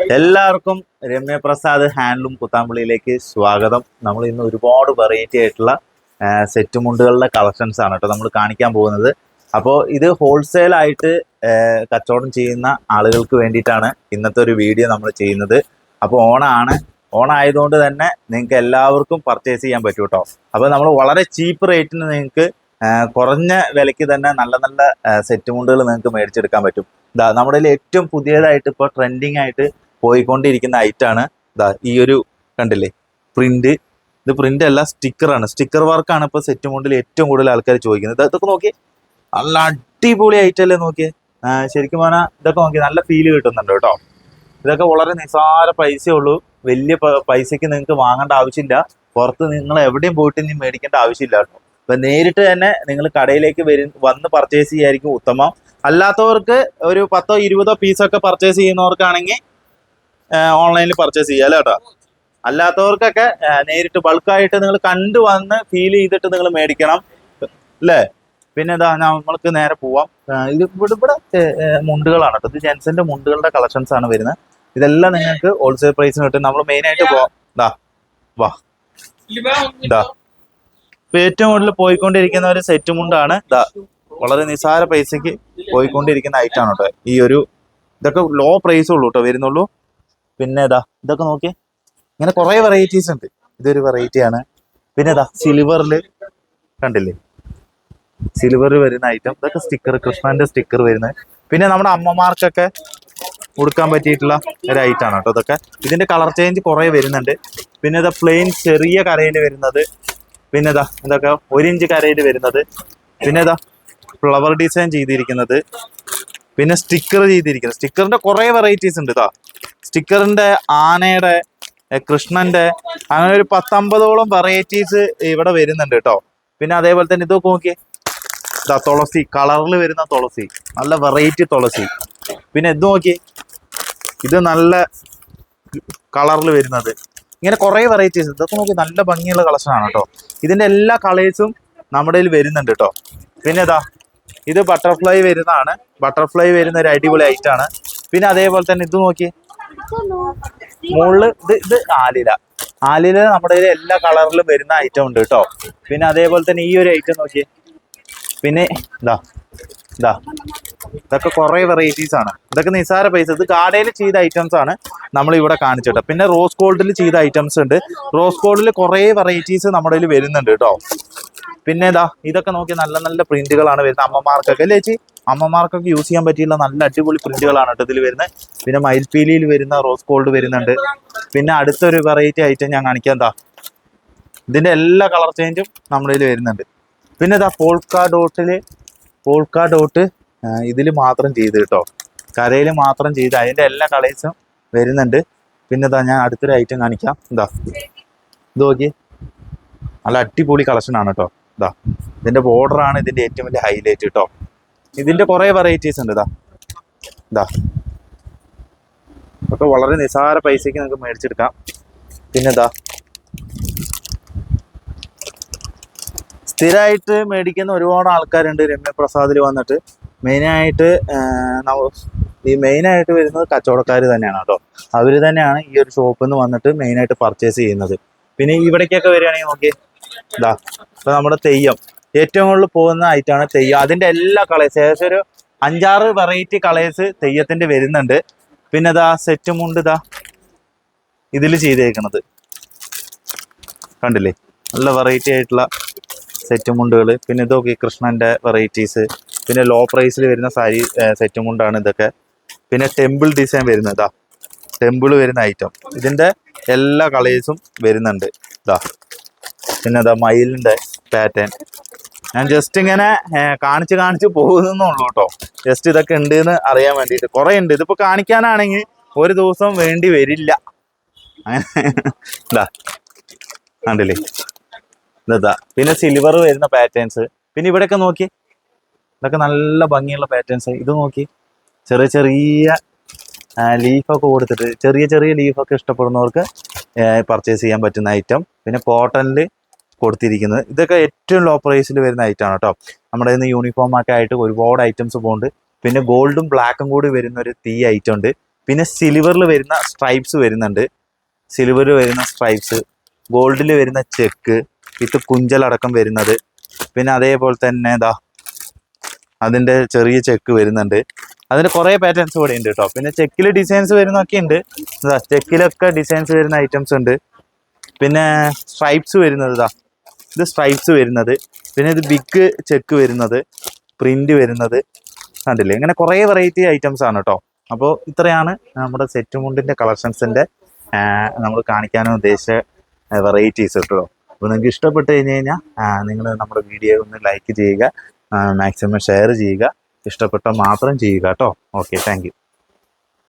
എല്ലാവർക്കും രമ്യ പ്രസാദ് ഹാൻഡ്ലൂം കുത്താമ്പള്ളിയിലേക്ക് സ്വാഗതം. നമ്മൾ ഇന്ന് ഒരുപാട് വെറൈറ്റി ആയിട്ടുള്ള സെറ്റ് മുണ്ടുകളുടെ കളക്ഷൻസ് ആണ് കേട്ടോ നമ്മൾ കാണിക്കാൻ പോകുന്നത്. അപ്പോൾ ഇത് ഹോൾസെയിൽ ആയിട്ട് കച്ചവടം ചെയ്യുന്ന ആളുകൾക്ക് വേണ്ടിയിട്ടാണ് ഇന്നത്തെ ഒരു വീഡിയോ നമ്മൾ ചെയ്യുന്നത്. അപ്പോൾ ഓണാണ്. ഓണായതുകൊണ്ട് തന്നെ നിങ്ങൾക്ക് എല്ലാവർക്കും പർച്ചേസ് ചെയ്യാൻ പറ്റും കേട്ടോ. അപ്പോൾ നമ്മൾ വളരെ ചീപ്പ് റേറ്റിന് നിങ്ങൾക്ക് കുറഞ്ഞ വിലയ്ക്ക് തന്നെ നല്ല നല്ല സെറ്റ് മുണ്ടുകൾ നിങ്ങൾക്ക് മേടിച്ചെടുക്കാൻ പറ്റും. നമ്മുടെ ഏറ്റവും പുതിയതായിട്ട് ഇപ്പോൾ ട്രെൻഡിങ് ആയിട്ട് പോയിക്കൊണ്ടിരിക്കുന്ന ഐറ്റാണ് ഇതാ ഈ ഒരു കണ്ടില്ലേ? പ്രിന്റ് ഇത് പ്രിന്റ് അല്ല സ്റ്റിക്കറാണ് സ്റ്റിക്കർ വർക്കാണ് ഇപ്പോൾ സെറ്റ് മുണ്ടിൽ ഏറ്റവും കൂടുതൽ ആൾക്കാർ ചോദിക്കുന്നത്. ഇത് ഇതൊക്കെ നോക്കിയേ. നല്ല അടിപൊളി ഐറ്റല്ലേ നോക്കിയേ? ശരിക്കും പറഞ്ഞാൽ ഇതൊക്കെ നോക്കി നല്ല ഫീൽ കിട്ടുന്നുണ്ട് കേട്ടോ. ഇതൊക്കെ വളരെ നിസ്സാര പൈസയേ ഉള്ളൂ. വലിയ പൈസയ്ക്ക് നിങ്ങൾക്ക് വാങ്ങേണ്ട ആവശ്യമില്ല. പുറത്ത് നിങ്ങൾ എവിടെയും പോയിട്ട് ഇനി മേടിക്കേണ്ട ആവശ്യമില്ല കേട്ടോ. ഇപ്പൊ നേരിട്ട് തന്നെ നിങ്ങൾ കടയിലേക്ക് വരും വന്ന് പർച്ചേസ് ചെയ്യായിരിക്കും ഉത്തമം. അല്ലാത്തവർക്ക് ഒരു പത്തോ ഇരുപതോ പീസൊക്കെ പർച്ചേസ് ചെയ്യുന്നവർക്കാണെങ്കിൽ ഓൺലൈനിൽ പർച്ചേസ് ചെയ്യാം കേട്ടോ അല്ലാത്തവർക്കൊക്കെ നേരിട്ട് ബൾക്കായിട്ട് നിങ്ങൾ കണ്ടു വന്ന് ഫീൽ ചെയ്തിട്ട് നിങ്ങൾ മേടിക്കണം അല്ലേ പിന്നെ ഇതാ നമ്മൾക്ക് നേരെ പോവാം. ഇത് ഇവിടെ ഇവിടെ മുണ്ടുകളാണ് കേട്ടോ ഇത് ജെൻസിന്റെ മുണ്ടുകളുടെ കളക്ഷൻസ് ആണ് വരുന്നത്. ഇതെല്ലാം നിങ്ങൾക്ക് ഹോൾസെയിൽ പ്രൈസിന് കിട്ടും. നമ്മൾ മെയിൻ ആയിട്ട് പോവാം. ദാ വാ. ഇതാ ഇപ്പൊ ഏറ്റവും കൂടുതൽ പോയിക്കൊണ്ടിരിക്കുന്ന ഒരു സെറ്റ് മുണ്ടാണ്. ദാ വളരെ നിസാര പൈസക്ക് പോയിക്കൊണ്ടിരിക്കുന്ന ഐറ്റാണ് കേട്ടോ ഈ ഒരു ഇതൊക്കെ ലോ പ്രൈസേ ഉള്ളൂ കേട്ടോ വരുന്നുള്ളൂ. പിന്നെ ഇതാ ഇതൊക്കെ നോക്കിയേ. ഇങ്ങനെ കുറെ വെറൈറ്റീസ് ഉണ്ട്. ഇതൊരു വെറൈറ്റി ആണ്. പിന്നെ ഇതാ സിൽവറിൽ കണ്ടില്ലേ? സിൽവറിൽ വരുന്ന ഐറ്റം ഇതൊക്കെ സ്റ്റിക്കർ കൃഷ്ണന്റെ സ്റ്റിക്കർ വരുന്നത് പിന്നെ നമ്മുടെ അമ്മമാർക്കൊക്കെ ഉടുക്കാൻ പറ്റിയിട്ടുള്ള ഒരു ഐറ്റം ആണ് കേട്ടോ ഇതൊക്കെ. ഇതിന്റെ കളർ ചേഞ്ച് കുറെ വരുന്നുണ്ട്. പിന്നെ ഇതാ പ്ലെയിൻ ചെറിയ കരയിൽ വരുന്നത്. പിന്നെ ഇതാ ഇതൊക്കെ ഒരു ഇഞ്ച് കരയിൽ വരുന്നത്. പിന്നെ ഇതാ ഫ്ലവർ ഡിസൈൻ ചെയ്തിരിക്കുന്നത്. പിന്നെ സ്റ്റിക്കർ ചെയ്തിരിക്കുന്നത്. സ്റ്റിക്കറിന്റെ കുറെ വെറൈറ്റീസ് ഉണ്ട് ഇതാ സ്റ്റിക്കറിന്റെ ആനയുടെ കൃഷ്ണന്റെ അങ്ങനെ ഒരു പത്തമ്പതോളം വെറൈറ്റീസ് ഇവിടെ വരുന്നുണ്ട് കേട്ടോ പിന്നെ അതേപോലെ തന്നെ ഇതൊക്കെ നോക്കിയേ. ഇതാ തുളസി കളറിൽ വരുന്ന തുളസി. നല്ല വെറൈറ്റി തുളസി. പിന്നെ ഇത് നോക്കിയേ. ഇത് നല്ല കളറിൽ വരുന്നത്. ഇങ്ങനെ കുറെ വെറൈറ്റീസ് ഇതൊക്കെ നോക്കി നല്ല ഭംഗിയുള്ള കളക്ഷൻ ആണ് കേട്ടോ ഇതിന്റെ എല്ലാ കളേഴ്സും നമ്മുടെ വരുന്നുണ്ട് കേട്ടോ പിന്നെ ഇതാ ഇത് ബട്ടർഫ്ലൈ വരുന്നതാണ്. ബട്ടർഫ്ലൈ വരുന്ന ഒരു അടിപൊളി ഐറ്റം ആണ്. പിന്നെ അതേപോലെ തന്നെ ഇത് നോക്കി മുകളിൽ ഇത് ഇത് ആലില. ആലില നമ്മുടെ എല്ലാ കളറിലും വരുന്ന ഐറ്റം ഉണ്ട് കേട്ടോ. പിന്നെ അതേപോലെ തന്നെ ഈ ഒരു ഐറ്റം നോക്കി പിന്നെ ഇതാ ഇതാ. ഇതൊക്കെ കുറെ വെറൈറ്റീസ് ആണ്. ഇതൊക്കെ നിസാര പൈസ. ഇത് കാടയിൽ ചെയ്ത ഐറ്റംസ് ആണ് നമ്മൾ ഇവിടെ കാണിച്ചിട്ട് പിന്നെ റോസ് ഗോൾഡിൽ ചെയ്ത ഐറ്റംസ് ഉണ്ട്. റോസ് ഗോൾഡിൽ കുറെ വെറൈറ്റീസ് നമ്മുടെ കയ്യിൽ വരുന്നുണ്ട് കേട്ടോ. പിന്നെ ഇതാ ഇതൊക്കെ നോക്കി നല്ല നല്ല പ്രിന്റുകളാണ് വരുന്നത്. അമ്മമാർക്കൊക്കെ അല്ലേ ചേച്ചി? അമ്മമാർക്കൊക്കെ യൂസ് ചെയ്യാൻ പറ്റിയുള്ള നല്ല അടിപൊളി പ്രിന്റുകളാണ് കേട്ടോ ഇതിൽ വരുന്നത്. പിന്നെ മയിൽപീലിയിൽ വരുന്ന റോസ് ഗോൾഡ് വരുന്നുണ്ട്. പിന്നെ അടുത്തൊരു വെറൈറ്റി ഐറ്റം ഞാൻ കാണിക്കാം എന്താ ഇതിന്റെ എല്ലാ കളർ ചേഞ്ചും നമ്മുടെ ഇതിൽ വരുന്നുണ്ട്. പിന്നെ ഇതാ പോൾക്ക ഡോട്ടിൽ പോൾക്ക ഡോട്ട് ഇതിൽ മാത്രം ചെയ്ത് കേട്ടോ. കരയിൽ മാത്രം ചെയ്ത് അതിന്റെ എല്ലാ കളേഴ്സും വരുന്നുണ്ട്. പിന്നെ ഇതാ ഞാൻ അടുത്തൊരു ഐറ്റം കാണിക്കാം. എന്താ ഇത് നോക്കി നല്ല അടിപൊളി കളക്ഷൻ ആണ് കേട്ടോ. ഇതാ ഇതിന്റെ ബോർഡറാണ് ആണ് ഇതിന്റെ ഏറ്റവും വലിയ ഹൈലൈറ്റ് കേട്ടോ ഇതിന്റെ കുറേ വെറൈറ്റീസ് ഉണ്ട് ഇതാ ഇതാ ഒക്കെ വളരെ നിസാര പൈസക്ക് നമുക്ക് മേടിച്ചെടുക്കാം. പിന്നെ ഇതാ സ്ഥിരമായിട്ട് മേടിക്കുന്ന ഒരുപാട് ആൾക്കാരുണ്ട് രമ്യ പ്രസാദിൽ വന്നിട്ട് മെയിനായിട്ട് ഈ മെയിനായിട്ട് വരുന്നത് കച്ചവടക്കാർ തന്നെയാണ് കേട്ടോ. അവർ തന്നെയാണ് ഈ ഒരു ഷോപ്പിൽ നിന്ന് വന്നിട്ട് മെയിനായിട്ട് പർച്ചേസ് ചെയ്യുന്നത്. പിന്നെ ഇവിടേക്കൊക്കെ വരികയാണെങ്കിൽ നോക്കി ഇതാ ഇപ്പൊ നമ്മുടെ തെയ്യം. ഏറ്റവും കൂടുതൽ പോകുന്ന ഐറ്റമാണ് തെയ്യം. അതിന്റെ എല്ലാ കളേഴ്സ് ഏകദേശം ഒരു അഞ്ചാറ് വെറൈറ്റി കളേഴ്സ് തെയ്യത്തിന്റെ വരുന്നുണ്ട്. പിന്നെ ഇതാ സെറ്റ് മുണ്ട് ഇതാ ഇതിൽ ചെയ്തേക്കണത്. കണ്ടില്ലേ? നല്ല വെറൈറ്റി ആയിട്ടുള്ള സെറ്റ് മുണ്ടുകൾ പിന്നെ ഇതൊക്കെ കൃഷ്ണന്റെ വെറൈറ്റീസ് പിന്നെ ലോ പ്രൈസിൽ വരുന്ന സാരി സെറ്റ് മുണ്ടാണ് ഇതൊക്കെ. പിന്നെ ടെമ്പിൾ ഡിസൈൻ വരുന്നതാ ടെമ്പിൾ വരുന്ന ഐറ്റം ഇതിന്റെ എല്ലാ കളേഴ്സും വരുന്നുണ്ട് ഇതാ പിന്നെ അതാ മയിലിന്റെ പാറ്റേൺ ഞാൻ ജസ്റ്റ് ഇങ്ങനെ കാണിച്ച് കാണിച്ച് പോകുന്നുള്ളൂ കേട്ടോ ജസ്റ്റ് ഇതൊക്കെ ഉണ്ട് എന്ന് അറിയാൻ വേണ്ടിയിട്ട്. കുറേ ഉണ്ട്. ഇതിപ്പോ കാണിക്കാനാണെങ്കിൽ ഒരു ദിവസം വേണ്ടി വരില്ല. അങ്ങനെ. ഇതാ. കണ്ടില്ലേ? ഇതാ. പിന്നെ സിൽവർ വരുന്ന പാറ്റേൺസ് പിന്നെ ഇവിടെയൊക്കെ നോക്കി. ഇതൊക്കെ നല്ല ഭംഗിയുള്ള പാറ്റേൺസ് ഇത് നോക്കി. ചെറിയ ചെറിയ ലീഫൊക്കെ കൊടുത്തിട്ട് ചെറിയ ചെറിയ ലീഫൊക്കെ ഇഷ്ടപ്പെടുന്നവർക്ക് പർച്ചേസ് ചെയ്യാൻ പറ്റുന്ന ഐറ്റം പിന്നെ കോട്ടണിൽ കൊടുത്തിരിക്കുന്നത്. ഇതൊക്കെ ഏറ്റവും ലോ പ്രൈസിൽ വരുന്ന ഐറ്റം ആണ് കേട്ടോ നമ്മുടെ ഇന്ന് യൂണിഫോം ഒക്കെ ആയിട്ട് ഒരുപാട് ഐറ്റംസ് പോകുന്നുണ്ട് പിന്നെ ഗോൾഡും ബ്ലാക്കും കൂടി വരുന്ന ഒരു തീ ഐറ്റം ഉണ്ട്. പിന്നെ സിൽവറിൽ വരുന്ന സ്ട്രൈപ്സ് വരുന്നുണ്ട്. സിൽവറിൽ വരുന്ന സ്ട്രൈപ്സ് ഗോൾഡിൽ വരുന്ന ചെക്ക് വിത്ത് കുഞ്ചലടക്കം വരുന്നത്. പിന്നെ അതേപോലെ തന്നെ ഇതാ അതിന്റെ ചെറിയ ചെക്ക് വരുന്നുണ്ട്. അതിന് കുറേ പാറ്റേൺസ് കൂടെ ഉണ്ട് കേട്ടോ പിന്നെ ചെക്കിൽ ഡിസൈൻസ് വരുന്നൊക്കെ ഉണ്ട്. ഇതാ ചെക്കിലൊക്കെ ഡിസൈൻസ് വരുന്ന ഐറ്റംസ് ഉണ്ട്. പിന്നെ സ്ട്രൈപ്സ് വരുന്നത് ഇതാ ഇത് സ്ട്രൈപ്സ് വരുന്നത്. പിന്നെ ഇത് ബിഗ് ചെക്ക് വരുന്നത്. പ്രിന്റ് വരുന്നത്. കണ്ടില്ലേ? ഇങ്ങനെ കുറേ വെറൈറ്റി ഐറ്റംസ് ആണ് കേട്ടോ അപ്പോൾ ഇത്രയാണ് നമ്മുടെ സെറ്റ് മുണ്ടിന്റെ കളക്ഷൻസിന്റെ നമ്മൾ കാണിക്കാനും ഉദ്ദേശിച്ച വെറൈറ്റീസ് കേട്ടോ അപ്പോൾ നിങ്ങൾക്ക് ഇഷ്ടപ്പെട്ട് കഴിഞ്ഞ് കഴിഞ്ഞാൽ നിങ്ങൾ നമ്മുടെ വീഡിയോ ഒന്ന് ലൈക്ക് ചെയ്യുക. മാക്സിമം ഷെയർ ചെയ്യുക. ഇഷ്ടപ്പെട്ടാൽ മാത്രം ചെയ്യുക കേട്ടോ. Okay thank